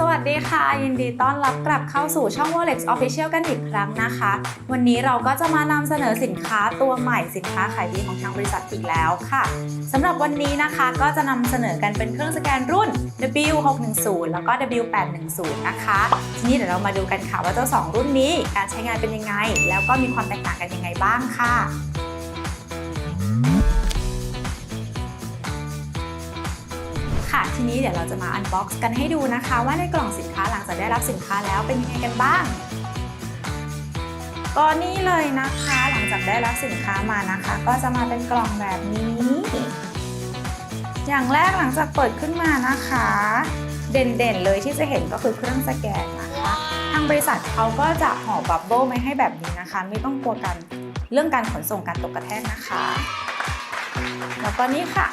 สวัสดีค่ะ ยินดีต้อนรับกลับเข้าสู่ช่อง Rolex Official กันอีกครั้งนะคะ วันนี้เราก็จะมานำเสนอสินค้าตัวใหม่สินค้าขายดีของทางบริษัทอีกแล้วค่ะสำหรับวันนี้นะคะก็จะนำเสนอกันเป็นเครื่องสแกนรุ่น W610 แล้วก็ W810 นะคะ ทีนี้เดี๋ยวเรามาดูกันค่ะว่าเจ้า 2 รุ่นนี้การใช้งานเป็นยังไง แล้วก็มีความแตกต่างกันยังไงบ้างค่ะ ค่ะ ทีนี้เดี๋ยวเราจะมาอันบ็อกซ์กันให้ดูนะคะ ว่าในกล่องสินค้าหลังจากได้รับสินค้าแล้วเป็นยังไงกันบ้างก็นี่เลยนะคะ หลังจากได้รับสินค้ามานะคะ ก็จะมาเป็นกล่องแบบนี้ อย่างแรกหลังจากเปิดขึ้นมานะคะ เด่นๆเลยที่จะเห็นก็คือเครื่องสแกนนะคะทางบริษัทเขาก็จะห่อบับเบิ้ลไม่ให้แบบนี้นะคะ ไม่ต้องกลัวกันเรื่องการขนส่งการตกกระแทกนะคะ แล้วก็นี่ค่ะ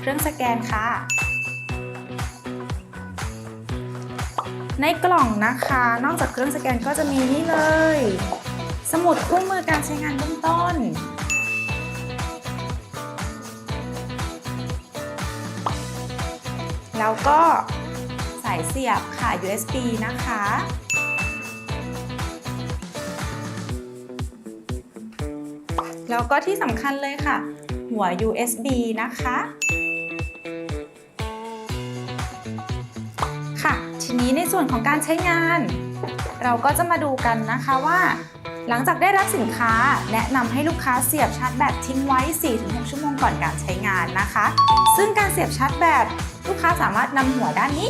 เครื่องสแกนค่ะ ในกล่องนะคะ นอกจากเครื่องสแกนก็จะมีนี่เลย สมุดคู่มือการใช้งานเบื้องต้น แล้วก็สายเสียบค่ะ USB นะคะแล้วก็ที่สำคัญเลยค่ะ หัว USB นะคะ ส่วนของการใช้งาน เราก็จะมาดูกันนะคะว่า หลังจากได้รับสินค้าแนะนำให้ลูกค้าเสียบชาร์จแบตทิ้งไว้ 4-6 ชั่วโมงก่อนการใช้งานนะคะ ซึ่งการเสียบชาร์จแบตลูกค้าสามารถนำหัวด้านนี้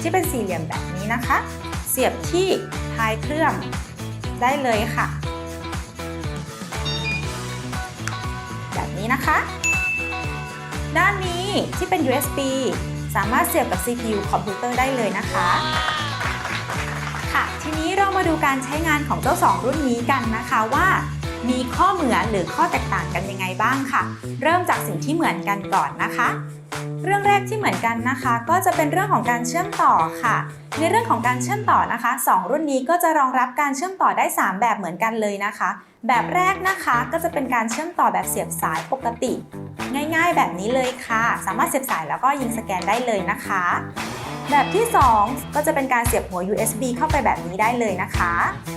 ที่เป็นสี่เหลี่ยมแบบนี้นะคะ เสียบที่ท้ายเครื่องได้เลยค่ะ แบบนี้นะคะ ด้านนี้ที่เป็น USB สามารถเสียบกับ CPU คอมพิวเตอร์ได้เลยนะคะ ค่ะ ทีนี้เรามาดูการใช้งานของเจ้า 2 รุ่นนี้กันนะคะว่ามีข้อเหมือนหรือข้อแตกต่างกันยังไงบ้างค่ะ เริ่มจากสิ่งที่เหมือนกันก่อนนะคะ เรื่องแรกที่เหมือนกันนะคะ ก็จะเป็นเรื่องของการเชื่อมต่อค่ะ ในเรื่องของการเชื่อมต่อนะคะ 2 รุ่นนี้ก็จะรองรับการเชื่อมต่อได้ 3 แบบเหมือนกันเลยนะคะ แบบแรกนะคะก็จะเป็นการเชื่อมต่อแบบเสียบสายปกติ ง่ายๆ แบบนี้เลยค่ะ สามารถเสียบสายแล้วก็ยิงสแกนได้เลยนะคะ แบบที่ 2 ก็จะเป็นการเสียบหัว USB เข้าไปแบบนี้ได้เลยนะคะ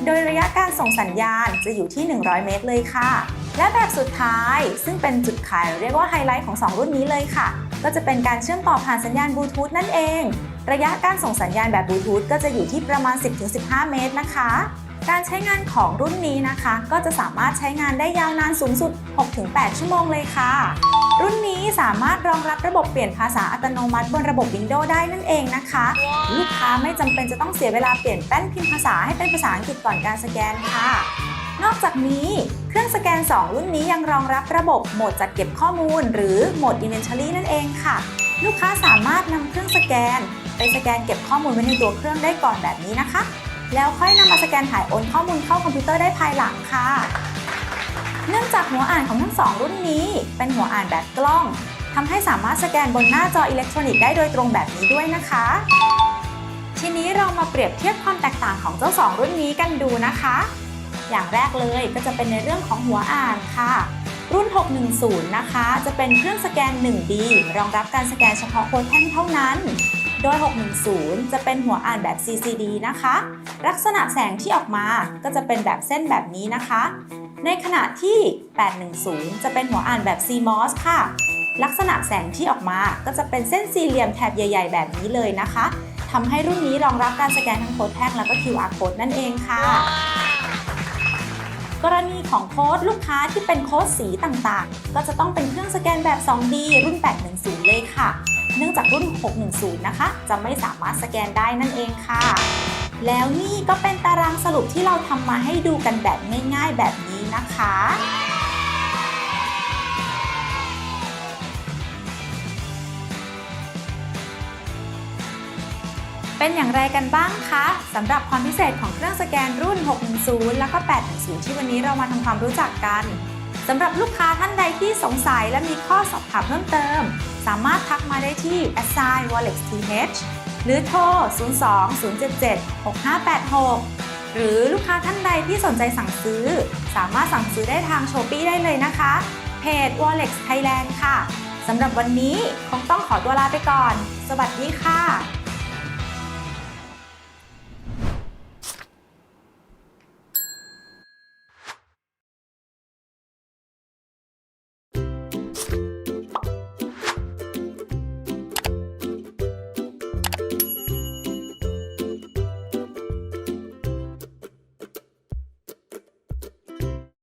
โดยระยะการส่งสัญญาณจะอยู่ที่ 100 เมตรเลยค่ะ และแบบสุดท้ายซึ่งเป็นจุดขายเรียกว่าไฮไลท์ของ 2 รุ่นนี้เลยค่ะ ก็จะเป็นการเชื่อมต่อผ่านสัญญาณบลูทูธนั่นเอง ระยะการส่งสัญญาณแบบบลูทูธก็จะอยู่ที่ประมาณ 10-15 เมตรนะคะ การใช้งานของรุ่นนี้นะคะ ก็จะสามารถใช้งานได้ยาวนานสูงสุด 6-8 ชั่วโมงเลยค่ะ รุ่นนี้สามารถรองรับระบบเปลี่ยนภาษาอัตโนมัติบนระบบ Windows ได้นั่นเองนะคะ ลูกค้าไม่จำเป็นจะต้องเสียเวลาเปลี่ยนแป้นพิมพ์ภาษาให้เป็นภาษาอังกฤษก่อนการสแกนค่ะ นอกจากนี้เครื่องสแกน 2 รุ่นนี้ยังรองรับระบบโหมดจัดเก็บข้อมูล หรือโหมด Inventory นั่นเองค่ะ ลูกค้าสามารถนำเครื่องสแกน ไปสแกนเก็บข้อมูลไว้ในตัวเครื่องได้ก่อนแบบนี้นะคะ แล้วค่อยนำมาสแกนถ่ายโอนข้อมูลเข้าคอมพิวเตอร์ได้ภายหลังค่ะ เนื่องจากหัวอ่านของทั้งสองรุ่นนี้ เป็นหัวอ่านแบบกล้องทำให้สามารถสแกนบนหน้าจออิเล็กทรอนิกส์ได้โดยตรงแบบนี้ด้วยนะคะ ทีนี้เรามาเปรียบเทียบความแตกต่างของเจ้าสองรุ่นนี้กันดูนะคะ อย่างแรกเลยก็จะเป็นในเรื่องของหัวอ่านค่ะ รุ่น 610 นะคะ จะเป็นเครื่องสแกน 1D รองรับการสแกนเฉพาะโค้ดแท่งเท่านั้น โดย 610 จะเป็นหัวอ่านแบบ CCD นะคะ ลักษณะแสงที่ออกมาก็จะเป็นแบบเส้นแบบนี้นะคะ ในขณะที่ 810 จะเป็นหัวอ่านแบบ CMOS ค่ะ ลักษณะแสงที่ออกมาก็จะเป็นเส้นสี่เหลี่ยมแถบใหญ่ ๆ แบบนี้เลยนะคะทำให้รุ่นนี้รองรับการสแกนทั้งโค้ดแท่งแล้วก็ QR code นั่นเองค่ะ กรณีของโค้ดลูกค้าที่เป็นโค้ดสีต่างๆ ก็จะต้องเป็นเครื่องสแกนแบบ 2D รุ่น 810 เลยค่ะ เนื่องจากรุ่น 610 นะคะ จะไม่สามารถสแกนได้นั่นเองค่ะ แล้วนี่ก็เป็นตารางสรุปที่เราทำมาให้ดูกันแบบง่ายๆแบบนี้นะคะเป็นอย่างไรกันบ้างคะสำหรับความพิเศษของเครื่องสแกนรุ่น 610 แล้วก็ 810 ที่วันนี้เรามาทำความรู้จักกัน สำหรับลูกค้าท่านใดที่สงสัยและมีข้อสอบถามเพิ่มเติม สามารถทักมาได้ที่ assign wallet th หรือโทร 02-077-6586 หรือลูกค้าท่านใดที่สนใจสั่งซื้อ สามารถสั่งซื้อได้ทาง s h อ p e e ได้เลยนะคะ เพจ Wallet Thailand ค่ะสำหรับวันนี้คงต้องขอตัวลาไปก่อน สวัสดีค่ะ